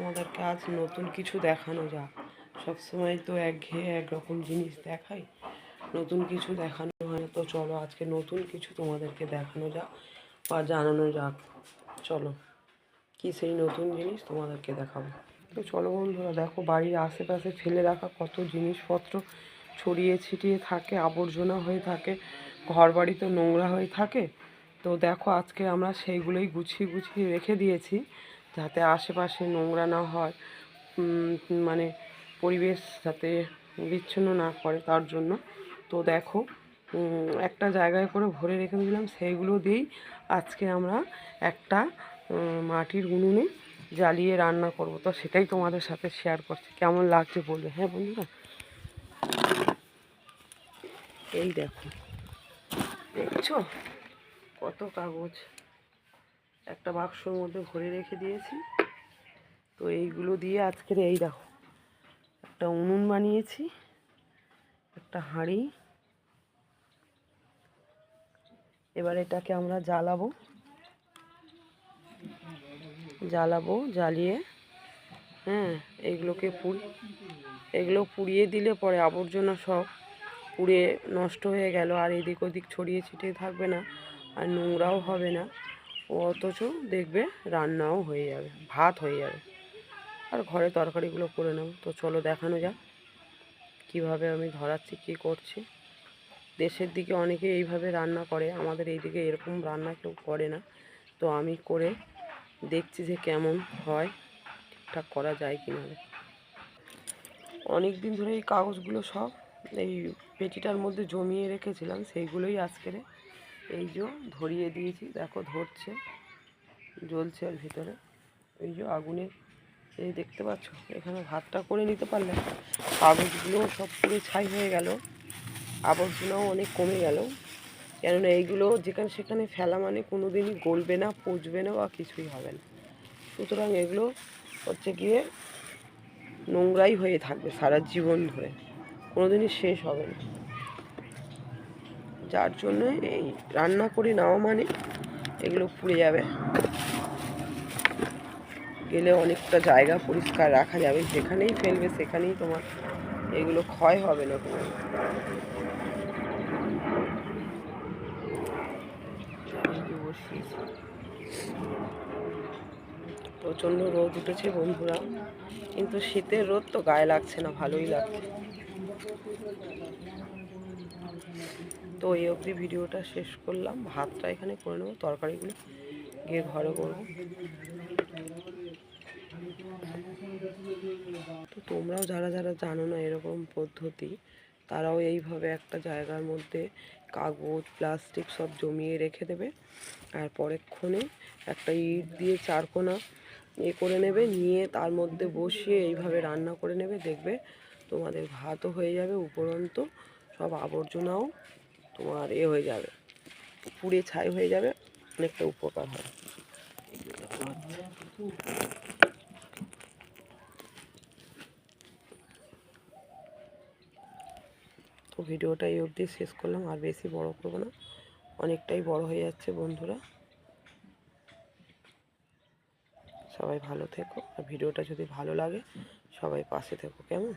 তোমাদেরকে আজ নতুন কিছু দেখানো যাক। সবসময় তো একঘেয়ে একরকম জিনিস দেখাই। নতুন কিছু দেখানো হয় তো চলো আজকে নতুন কিছু তোমাদেরকে দেখানো যাক বা জানানো যাক। চলো, কি সেই নতুন জিনিস তোমাদেরকে দেখাবো? তো চলো বন্ধুরা, দেখো বাড়ির আশেপাশে ফেলে রাখা কত জিনিসপত্র ছড়িয়ে ছিটিয়ে থাকে, আবর্জনা হয়ে থাকে ঘর বাড়ি তো নোংরা হয়ে থাকে। তো দেখো আজকে আমরা সেইগুলোই গুছিয়ে গুছিয়ে রেখে দিয়েছি। যাতে আশেপাশে নোংরা না হয় মানে পরিবেশ যাতে বিচ্ছিন্ন না করে তার জন্য। তো দেখো একটা জায়গায় করে ভরে রেখে দিলাম, সেইগুলো দিয়েই আজকে আমরা একটা মাটির উনুনে জ্বালিয়ে রান্না করব। তো সেটাই তোমাদের সাথে শেয়ার করছি। কেমন লাগছে বলবে? হ্যাঁ বন্ধুরা? এই দেখো, দেখছ? কত কাগজ। একটা বাক্সর মধ্যে ভরে রেখে দিয়েছি। তো এইগুলো দিয়ে আজকের এই দেখো, একটা উনুন বানিয়েছি, একটা হাঁড়ি। এবার এটাকে আমরা জ্বালাবো। জ্বালাবো, জ্বালিয়ে হ্যাঁ এগুলোকে পুড়ি এগুলো পুড়িয়ে দিলে পরে আবর্জনা সব পুড়ে নষ্ট হয়ে গেল, আর এদিক ওদিক ছড়িয়ে ছিটিয়ে থাকবে না, আর নোংরাও হবে না। অথচ দেখবে রান্নাও হয়ে যাবে, ভাত হয়ে যাবে। আর ঘরে তরকারিগুলো করে নেব। তো চলো দেখানো যাক, কীভাবে আমি ধরাচ্ছি, কী করছি। দেশের দিকে অনেকে এইভাবে রান্না করে, আমাদের এইদিকে এরকম রান্না কেউ করে না। তো আমি করে দেখছি যে কেমন হয়, ঠিকঠাক করা যায় কি না। অনেক দিন ধরে এই কাগজগুলো সব এই পেটিটার মধ্যে জমিয়ে রেখেছিলাম, সেইগুলোই আজকের। এই যে ধরিয়ে দিয়েছি, দেখো ধরছে, জ্বলছে আর ভিতরে। এই যে আগুনে, এই দেখতে পাচ্ছ? এখানে ভাতটা করে নিতে পারলে কাগজগুলো সব পুরো ছাই হয়ে গেল, আবর্জনাও অনেক কমে গেল। কেননা এইগুলো যেখানে সেখানে ফেলা মানে কোনো দিনই গলবে না, পচবে না বা কিছুই হবে না। সুতরাং এগুলো হচ্ছে গিয়ে নোংরাই হয়ে থাকবে সারা জীবন ধরে। কোনো দিনই শেষ হবে না। যার জন্য এই রান্না করে নেওয়া মানে এগুলো পুড়ে যাবে। গেলে অনেকটা জায়গা পরিষ্কার রাখা যাবে। যেখানেই ফেলবে সেখানেই তোমার এগুলো ক্ষয় হবে না তোমার প্রচণ্ড রোদ উঠেছে বন্ধুরা। কিন্তু শীতের রোদ তো গায়ে লাগছে না, ভালোই লাগছে। তো এই অবধি ভিডিওটা শেষ করলাম। ভাতটা এখানে করে নেব, তরকারিগুলো গিয়ে ঘরে করব। তো তোমরাও যারা যারা জানো না এরকম পদ্ধতি, তারাও এইভাবে একটা জায়গার মধ্যে কাগজ, প্লাস্টিক সব জমিয়ে রেখে দেবে। আর পরেক্ষণে একটা ইট দিয়ে চারকোনা এ করে নেবে, নিয়ে তার মধ্যে বসিয়ে এইভাবে রান্না করে নেবে। দেখবে তোমাদের ভাতও হয়ে যাবে উপরন্ত, সব আবর্জনাও তোমার এ হয়ে যাবে। পুড়ে ছাই হয়ে যাবে, অনেকটা উপকার হয়। তো ভিডিওটা এই অবধি শেষ করলাম, আর বেশি বড় করব না। অনেকটাই বড় হয়ে যাচ্ছে বন্ধুরা। সবাই ভালো থেকো, আর ভিডিওটা যদি ভালো লাগে, সবাই পাশে থেকো, কেমন?